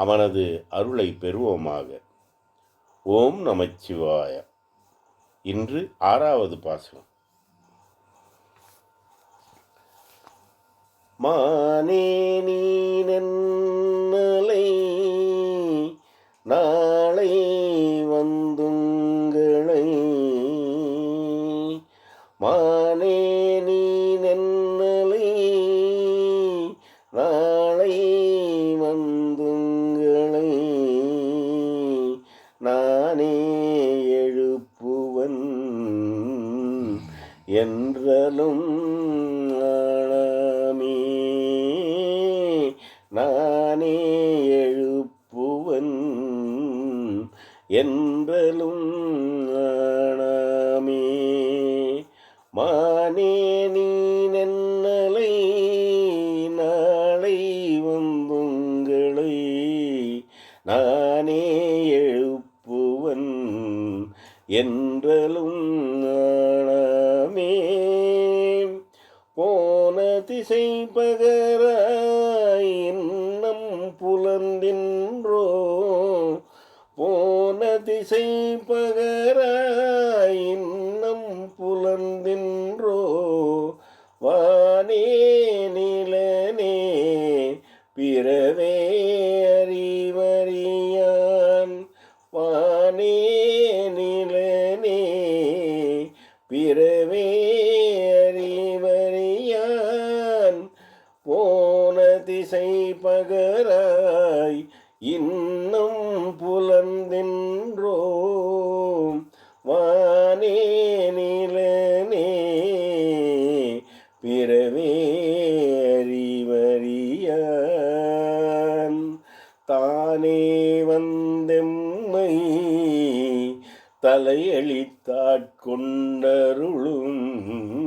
அவனது அருளை பெறுவோமாக. ஓம் நமச்சிவாய இன்று ஆறாவது பாசனம் மானே நீனலை நாளை வந்துங்களை மானே நீ நானே எழுப்புவன் என்றலும் ஆளாமே. நானே எழுப்புவன் என்றலும் ஆளாமே. மானே நீ நன்னலை நாளை வந்துங்களை நானே எழு என்றலும் ஆளாமே போன திசை பகராய் இன்னம் புலந்தின்றோ போன திசை பகராய் இன்னம் புலந்தின்றோ வானே நிலனே பிறவே திசை பகராய் இன்னும் புலந்தின்றோம் வானே நிலனே பிறவேறிவரியான் தானே வந்தெம்மை தலையளித்தாட்கொண்டருளும்.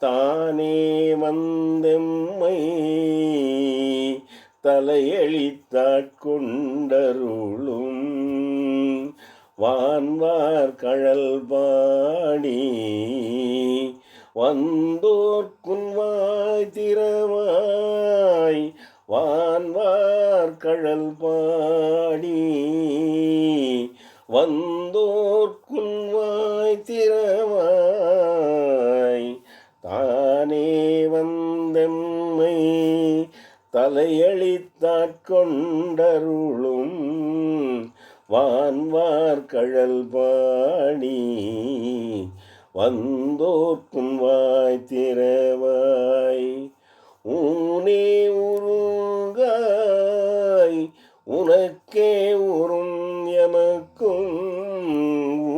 தானே வந்தெம்மை. தலையழித்தாட்கொண்டருளும் வான்வார் கழல் பாடி வந்தோர்க்குன்வாய் திறவாய். வான்வார் கழல் பாடி வந்தோர்க்குன்வாய் திற தலையளித்தாட்கொண்டருளும் வான்வார் கழல் பாடி வந்தோர்க்கும் வாய் திறவாய். ஊனே உருங்காய் உனக்கே உறும் எமக்கும்.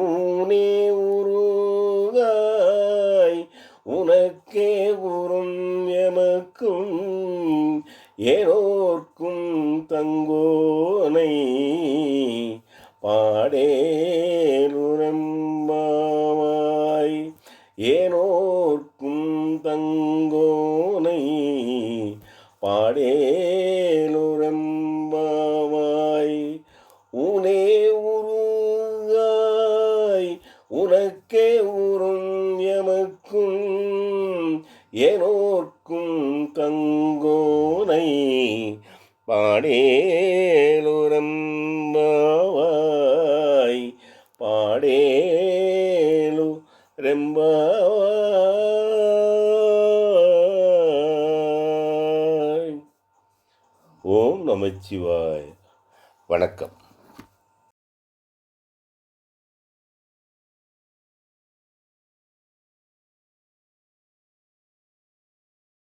ஊனே உருங்காய் உனக்கே உறும் எமக்கும். ஏனோர்க்கும் தங்கோனை பாடேருரம்பாவாய். ஏனோர்க்கும் தங்கோனை பாடேலுரம்பாவாய் உனே உருகாய் உனக்கே உறும் எமக்கும். ஏனோ பாடேலுரம்பாவாய். பாடேலு ரெம்பாவாய் ஓம் நமச்சிவாய். வணக்கம்.